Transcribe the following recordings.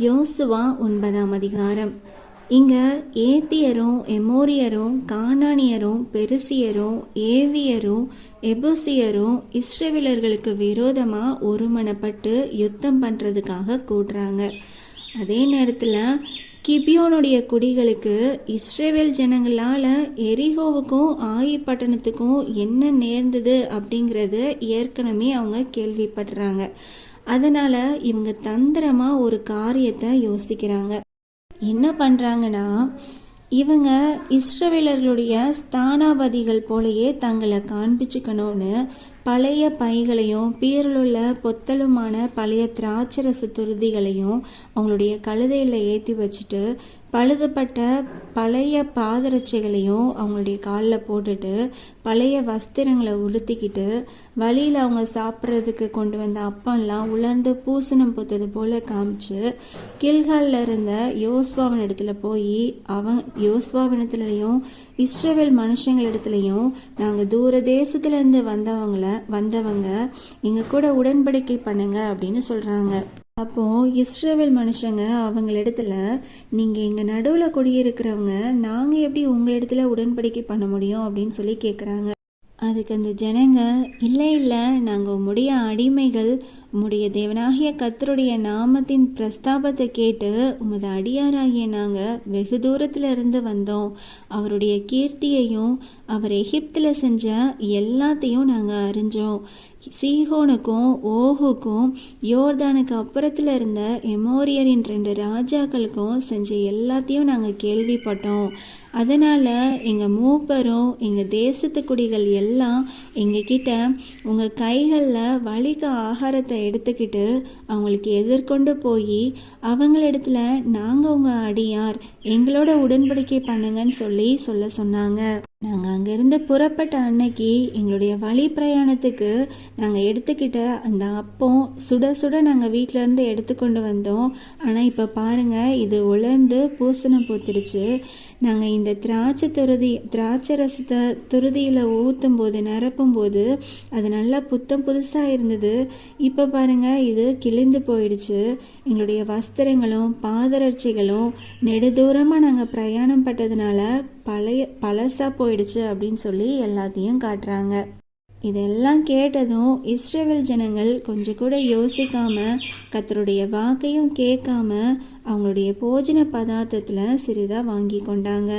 யோசுவா ஒன்பதாம் அதிகாரம். இங்க ஏத்தியரும் எமோரியரும் கானானியரும் பெருசியரும் ஏவியரும் எபுசியரும் இஸ்ரேவிலர்களுக்கு விரோதமா ஒருமனப்பட்டு யுத்தம் பண்றதுக்காக கூடுறாங்க. அதே நேரத்துல கிபியோனுடைய குடிகளுக்கு இஸ்ரேவேல் ஜனங்களால் எரிகோவுக்கும் ஆயி பட்டணத்துக்கும் என்ன நேர்ந்தது அப்படிங்கிறது ஏற்கனவே அவங்க கேள்விப்படுறாங்க. அதனால இவங்க தந்திரமா ஒரு காரியத்தை யோசிக்கிறாங்க. என்ன பண்றாங்கன்னா இவங்க இஸ்ரவேலர்களுடைய ஸ்தானாபதிகள் போலயே தங்களை காண்பிச்சுக்கணும்னு பழைய பைகளையும் பீரலுள்ள பொத்தலுமான பழைய திராட்சரச துருதிகளையும் அவங்களுடைய கழுதையில் ஏற்றி வச்சுட்டு பழுதுபட்ட பழைய பாதரட்சைகளையும் அவங்களுடைய காலில் போட்டுட்டு பழைய வஸ்திரங்களை உளுத்திக்கிட்டு வழியில் அவங்க சாப்பிட்றதுக்கு கொண்டு வந்த அப்பம்லாம் உலர்ந்து பூசணம் பூத்தது போல காமிச்சு கில்காலில் இருந்த யோஸ்வாவின் இடத்துல போய் அவன் யோஸ்வாவினத்துலையும் இஸ்ரேவேல் மனுஷங்களிடத்துலையும் நாங்கள் தூர தேசத்துலேருந்து வந்தவங்கள வந்தவங்க எங்கள் கூட உடன்படிக்கை பண்ணுங்க அப்படின்னு சொல்கிறாங்க அப்போ இஸ்ரேவேல் மனுஷங்க அவங்களிடத்துல நீங்க எங்க நடுவுல குடியிருக்கிறவங்க நாங்க எப்படி உங்களிடத்துல உடன்படிக்கை பண்ண முடியும்? அப்படின்னு சொல்லி கேக்குறாங்க. அதுக்கு அந்த ஜனங்க இல்லை இல்லை நாங்கள் உம்முடைய அடிமைகள் உம்முடைய தேவனாகிய கத்தருடைய நாமத்தின் பிரஸ்தாபத்தை கேட்டு உமது அடியாராகிய நாங்கள் வெகு தூரத்தில் இருந்து வந்தோம். அவருடைய கீர்த்தியையும் அவர் எகிப்தில் செஞ்ச எல்லாத்தையும் நாங்கள் அறிஞ்சோம். சீகோனுக்கும் ஓஹுக்கும் யோர்தானுக்கு அப்புறத்தில் இருந்த எமோரியரின் ரெண்டு ராஜாக்களுக்கும் செஞ்ச எல்லாத்தையும் நாங்கள் கேள்விப்பட்டோம். அதனால் எங்கள் மூப்பரும் எங்கள் தேசத்து குடிகள் எல்லாம் எங்ககிட்ட உங்கள் கைகளில் வலிக்க ஆகாரத்தை எடுத்துக்கிட்டு அவங்களுக்கு எதிர்கொண்டு போய் அவங்களிடத்துல நாங்கள் உங்கள் அடியார். எங்களோட உடன்படிக்கை பண்ணுங்கன்னு சொல்லி சொல்ல சொன்னாங்க. நாங்கள் அங்கேருந்து புறப்பட்ட அன்னைக்கு எங்களுடைய வழி பிரயாணத்துக்கு நாங்கள் எடுத்துக்கிட்ட அந்த அப்பம் சுட சுட நாங்கள் வீட்டிலேருந்து எடுத்துக்கொண்டு வந்தோம். ஆனால் இப்போ பாருங்கள் இது உலர்ந்து பூசணம் பூத்துருச்சு. நாங்கள் இந்த திராட்சை துருதி திராட்சை ரசத்தை துருதியில் ஊற்றும் போது நிரப்பும் போது அது நல்லா புத்தம் புதுசாக இருந்தது. இப்போ பாருங்கள் இது கிழிந்து போயிடுச்சு. எங்களுடைய வஸ்திரங்களும் பாதரட்சிகளும் நெடுதூரமாக நாங்கள் பிரயாணம் பட்டதுனால பழைய பழசாக போயிடுச்சு அப்படின்னு சொல்லி எல்லாத்தையும் காட்டுறாங்க. இதெல்லாம் கேட்டதும் இஸ்ரேவேல் ஜனங்கள் கொஞ்சம் கூட யோசிக்காம கத்தருடைய வாக்கையும் கேட்காம அவங்களுடைய போஜன பதார்த்தத்தில் சிறிதாக வாங்கி கொண்டாங்க.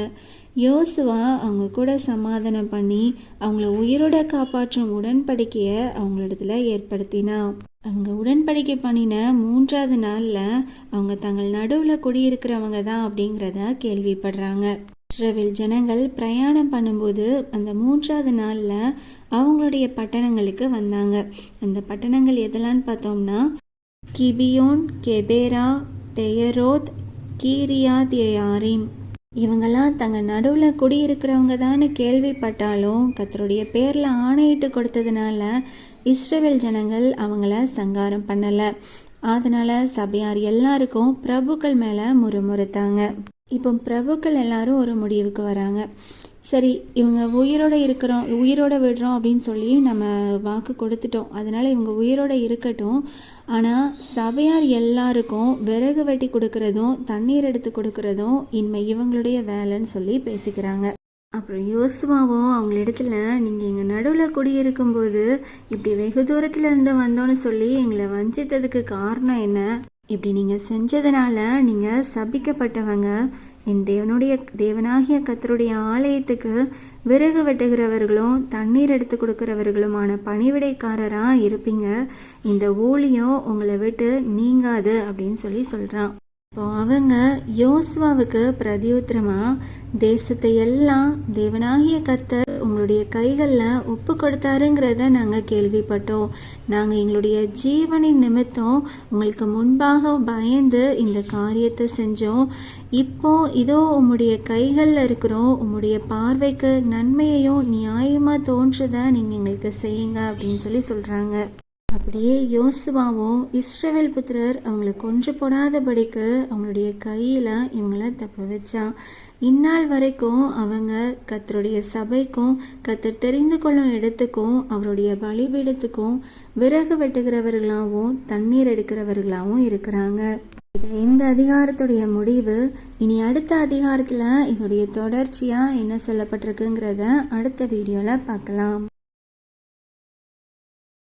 யோசுவா அவங்க கூட சமாதானம் பண்ணி அவங்கள உயிரோட காப்பாற்றும் உடன்படிக்கையை அவங்களிடத்துல ஏற்படுத்தினா. அவங்க உடன்படிக்கை பண்ணின மூன்றாவது நாளில் அவங்க தங்கள் நடுவில் குடியிருக்கிறவங்க தான் அப்படிங்கிறத கேள்விப்படுறாங்க. இஸ்ரவேல் ஜனங்கள் பிரயாணம் பண்ணும்போது அந்த மூன்றாவது நாளில் அவங்களுடைய பட்டணங்களுக்கு வந்தாங்க. அந்த பட்டணங்கள் எதெல்லான்னு பார்த்தோம்னா கிபியோன் கெபேரா பெயரோத் கீரியாத் யாரிம் இவங்கெல்லாம் தங்க நடுவில் குடியிருக்கிறவங்க தான் கேள்விப்பட்டாலும் கத்தருடைய பேரில் ஆணையிட்டு கொடுத்ததுனால இஸ்ரேவேல் ஜனங்கள் அவங்கள சங்காரம் பண்ணலை. அதனால சபையார் எல்லாருக்கும் பிரபுக்கள் மேலே முறுமுறுத்தாங்க. இப்போ பிரபுக்கள் எல்லாரும் ஒரு முடிவுக்கு வராங்க. சரி இவங்க உயிரோட இருக்கிறோம் உயிரோடு விடுறோம் அப்படின்னு சொல்லி நம்ம வாக்கு கொடுத்துட்டோம். அதனால் இவங்க உயிரோட இருக்கட்டும். ஆனால் சபையார் எல்லாருக்கும் விறகு வெட்டி கொடுக்கறதும் தண்ணீர் எடுத்து கொடுக்கறதும் இனிமே இவங்களுடைய வேலைன்னு சொல்லி பேசிக்கிறாங்க. அப்புறம் யோசுவாவும் அவங்க இடத்துல நீங்கள் எங்கள் நடுவில் குடியிருக்கும்போது இப்படி வெகு தூரத்தில் இருந்து வந்தோன்னு சொல்லி எங்களை வஞ்சித்ததுக்கு காரணம் என்ன? இப்படி நீங்கள் செஞ்சதுனால நீங்கள் சபிக்கப்பட்டவங்க. என் தேவனுடைய தேவனாகிய கத்தருடைய ஆலயத்துக்கு விறகு வெட்டுகிறவர்களும் தண்ணீர் எடுத்து கொடுக்கிறவர்களுமான பணிவிடைக்காரராக இருப்பீங்க. இந்த ஊழியம் உங்களை விட்டு நீங்காது அப்படின்னு சொல்லி சொல்கிறான் இப்போ அவங்க யோசுவாவுக்கு பிரதியுத்திரமா தேசத்தை எல்லாம் தேவனாகிய கத்தர் உங்களுடைய கைகளில் ஒப்பு கொடுத்தாருங்கிறத நாங்கள் கேள்விப்பட்டோம். நாங்கள் எங்களுடைய ஜீவனின் நிமித்தம் உங்களுக்கு முன்பாக பயந்து இந்த காரியத்தை செஞ்சோம். இப்போ இதோ உம்முடைய கைகளில் இருக்கிறோம். உம்முடைய பார்வைக்கு நன்மையையும் நியாயமாக தோன்றதை நீங்கள் எங்களுக்கு செய்யுங்க அப்படின்னு சொல்லி சொல்கிறாங்க அப்படியே யோசுவாவும் இஸ்ரவேல் புத்திரர் அவங்கள கொன்று போடாதபடிக்கு அவங்களுடைய கையில் இவங்கள தப்ப வச்சான். இந்நாள் வரைக்கும் அவங்க கத்தருடைய சபைக்கும் கத்தர் தெரிந்து கொள்ளும் இடத்துக்கும் அவருடைய பலிபீடத்துக்கும் விறகு வெட்டுகிறவர்களாகவும் தண்ணீர் எடுக்கிறவர்களாகவும் இருக்கிறாங்க. இது இந்த அதிகாரத்துடைய முடிவு. இனி அடுத்த அதிகாரத்தில் இதோடைய தொடர்ச்சியாக என்ன சொல்லப்பட்டிருக்குங்கிறத அடுத்த வீடியோவில் பார்க்கலாம்.